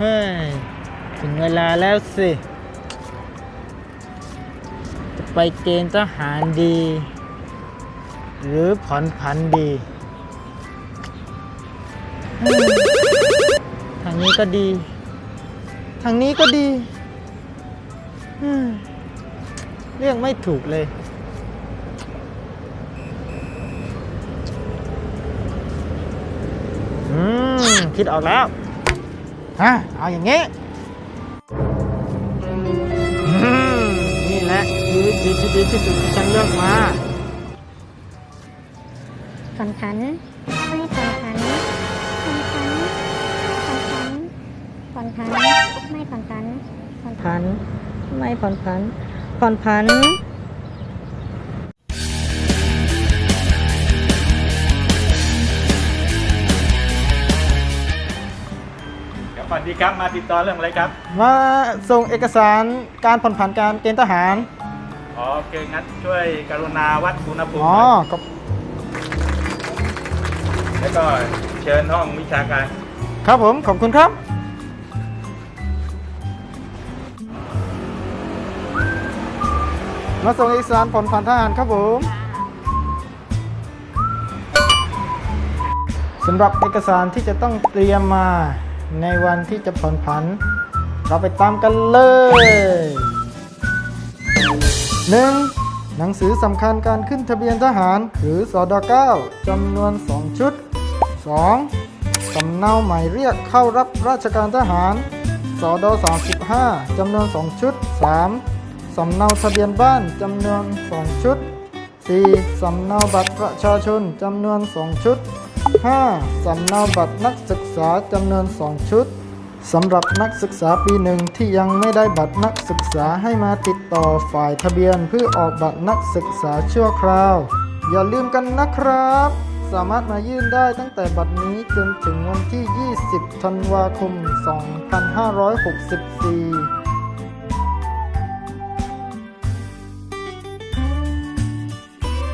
เฮ้ย ถึงเวลาแล้วสิ จะไปเกณฑ์ทหารดี หรือผ่อนผันดี ทางนี้ก็ดี ทางนี้ก็ดีเฮ้ยเรื่องไม่ถูกเลยอืมคิดออกแล้ว ฮะเอาอย่างนี้อืมนี่แหละคือวิธีที่ดีที่สุดที่ฉันเลือกมาผ่อนผันไม่ผ่อนผันผ่อนผันผ่อนผันไม่ผ่อนผันผ่อนผันผันไม่ผ่อนผันผ่อนผัน สวัสดีครับมาติดต่อเรื่องอะไรครับ มาส่งเอกสารการผ่อนผันการเกณฑ์ทหาร อ๋อโอเคงั้นช่วยกรุณาวัดอุณหภูมิอ๋อหน่อยก็แล้วก็เชิญห้องวิชาการ ครับผม ขอบคุณครับ มาส่งเอกสารผ่อนผันทหารครับผมสำหรับเอกสารที่จะต้องเตรียมมา ในวันที่จะผ่อนผัน เราไปตามกันเลย 1. หนังสือสำคัญการขึ้นทะเบียนทหาร หรือสอด9จำนวน 2 ชุด 2. สำเนาหมายเรียกเข้ารับราชการทหารสอด35จำนวน 2 ชุด 3. สำเนาทะเบียนบ้านจำนวน 2 ชุด 4. สำเนาบัตรประชาชนจำนวน 2 ชุด 5. สำเนาบัตรนักศึกษาจำนวน 2 ชุดสำหรับนักศึกษาปีหนึ่งที่ยังไม่ได้บัตรนักศึกษาให้มาติดต่อฝ่ายทะเบียนเพื่อออกบัตรนักศึกษาชั่วคราว อย่าลืมกันนะครับ สามารถมายื่นได้ตั้งแต่บัดนี้จนถึงวันที่ 20 ธันวาคม 2564